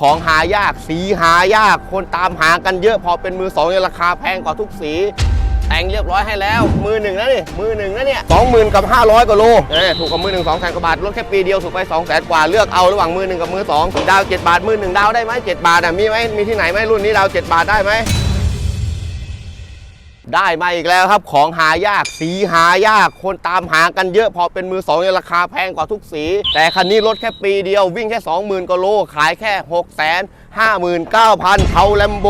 ของหายากสีหายากคนตามหากันเยอะพอเป็นมือสองเนี่ยราคาแพงกว่าทุกสีแต่งเรียบร้อยให้แล้ว มือหนึ่งนะนี่มือหนึ่งนะเนี่ยสองหมื่นกับห้าร้อยกว่าโลเอ้ยถูกกว่ามือหนึ่งสองแสนกว่าบาทลดแค่ปีเดียวถูกไปสองแสนกว่าเลือกเอาระหว่างมือหนึ่งกับมือสองดาวเจ็ดบาทมือหนึ่งดาวได้ไหมเจ็ดบาทอะมีไหมมีที่ไหนไหมรุ่นนี้ดาวเจ็ดบาทได้ไหม ได้มาอีกแล้วครับของหายากสีหายากคนตามหากันเยอะพอเป็นมือสองเนี่ยราคาแพงกว่าทุกสี แต่คันนี้ลดแค่ปีเดียววิ่งแค่ 20,000กว่าโล ขายแค่ 6 5 9 0 0 0เทาแลมโบ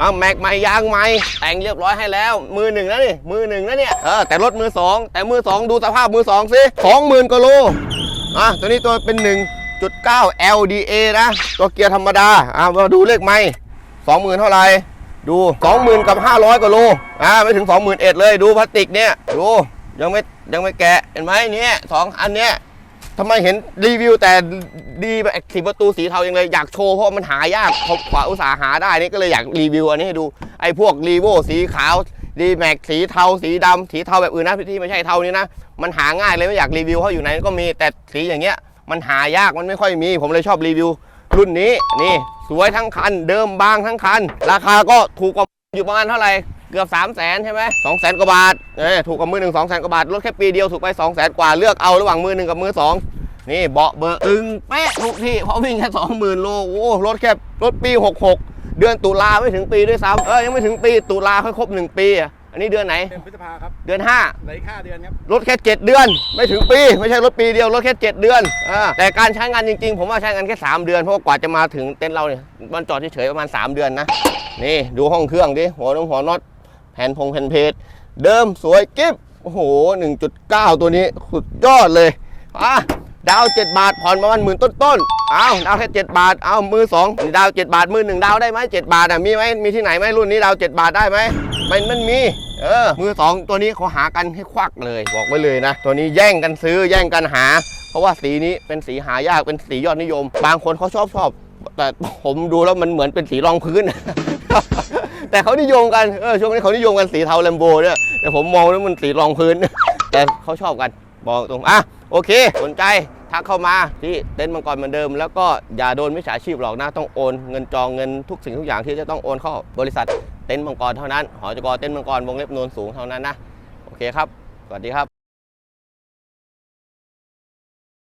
อะแม็กใหม่ยางใหม่แต่งเรียบร้อยให้แล้ว มือหนึ่งนะนี่มือหนึ่งนะเนี่ยเออแต่รถมือสองแต่มือสองดูสภาพมือสองสิ20,000กว่าโลอะตัวนี้ตัวเป็น 1.9 LDA นะ ตัวเกียร์ธรรมดาอะมาดูเลขไม่20,000เท่าไหร่ ดู 20,000 กับ 500กว่าโลอ่าไม่ถึง 21,000เลยดูพลาสติกเนี่ยดูยังไม่ยังไม่แกะเห็นไหมเนี่ยสองอันเนี้ยทำไมเห็นรีวิวแต่ดีแบบสีประตูสีเทาอยังเลยอยากโชว์เพราะมันหายากผมกว่าอุตสาหาได้นี่ก็เลยอยากรีวิวอันนี้ให้ดูไอ้พวกรีโวสีขาวดีแม็กสีเทาสีดำสีเทาแบบอื่นนะที่ไม่ใช่เทานี้นะ มันหาง่ายเลยไม่อยากรีวิวเพราะอยู่ไหนก็มีแต่สีอย่างเงี้ยมันหายากมันไม่ค่อยมี ผมเลยชอบรีวิวรุ่นนี้นี่ สวยทั้งคัน เดิมบางทั้งคัน ราคาก็ถูกกว่าอยู่ประมาณเท่าไหร่เกือบ 3 0 0แสนใช่ไหมสองแสนกว่าบาทเอ้ยถูกกว่ามือหนึ่งสองแสนกว่าบาทลดแค่ปีเดียวถูกไป2 0 0แสนกว่าเลือกเอาระหว่างมือหนึ่งกับมือสองนี่เบาะเบอร์ตึงเป๊ะทุกที่เพราะวิ่งแค่20,000โลโอ้รถแค่รถปี 66 เดือนตุลาไม่ถึงปีด้วยซ้ำเออยังไม่ถึงปีตุลาค่อยครบหนึ่งปีอะ อันนี้เดือนไหน เดือนพฤษภาครับเดือน5เหลืออีกห้าเดือนครับ รถแค่ 7 เดือน ไม่ถึงปี ไม่ใช่รถปีเดียวรถแค่ 7 เดือนอาแต่การใช้งานจริงๆ ผมว่าใช้งานแค่ 3 เดือนเพราะว่ากว่าจะมาถึงเต็นท์เราเนี่ยมันจอดเฉยๆประมาณ 3 เดือนนะ นี่ดูห้องเครื่องดิหัวน้องหัวน็อตแผ่นพงแผ่นเพจเดิมสวยกิ๊บโอ้โห 1.9 ตัวนี้สุดยอดเลยอะดาว 7 บาทผ่อนประมาณหมื่นต้นๆเอาดาวแค่7บาทเอามือ2นี่ดาว 7 บาทมือหนึ่งดาวได้ไหม7บาทอะมีไหมมีที่ไหนไหมรุ่นนี้ดาว 7 บาทได้ไหม มันมันมี เออ มือสองตัวนี้เขาหากันให้ควักเลย บอกไว้เลยนะ ตัวนี้แย่งกันซื้อแย่งกันหา เพราะว่าสีนี้เป็นสีหายากเป็นสียอดนิยม บางคนเขาชอบชอบ แต่ผมดูแล้วมันเหมือนเป็นสีรองพื้น แต่เขานิยมกัน เออ ช่วงนี้เขานิยมกันสีเทาแลมโบเนี่ย แต่ผมมองแล้วมันสีรองพื้น แต่เขาชอบกัน บอกตรง อะ โอเค สนใจทักเข้ามาที่เต็นท์มังกรเหมือนเดิม แล้วก็อย่าโดนมิจฉาชีพหลอกนะ ต้องโอนเงินจองเงินทุกสิ่งทุกอย่างที่จะต้องโอนเข้าบริษัท เต็นท์มังกรเท่านั้น หอจกเต็นท์มังกรวงเล็บโนนสูงเท่านั้นนะ โอเคครับ สวัสดีครับ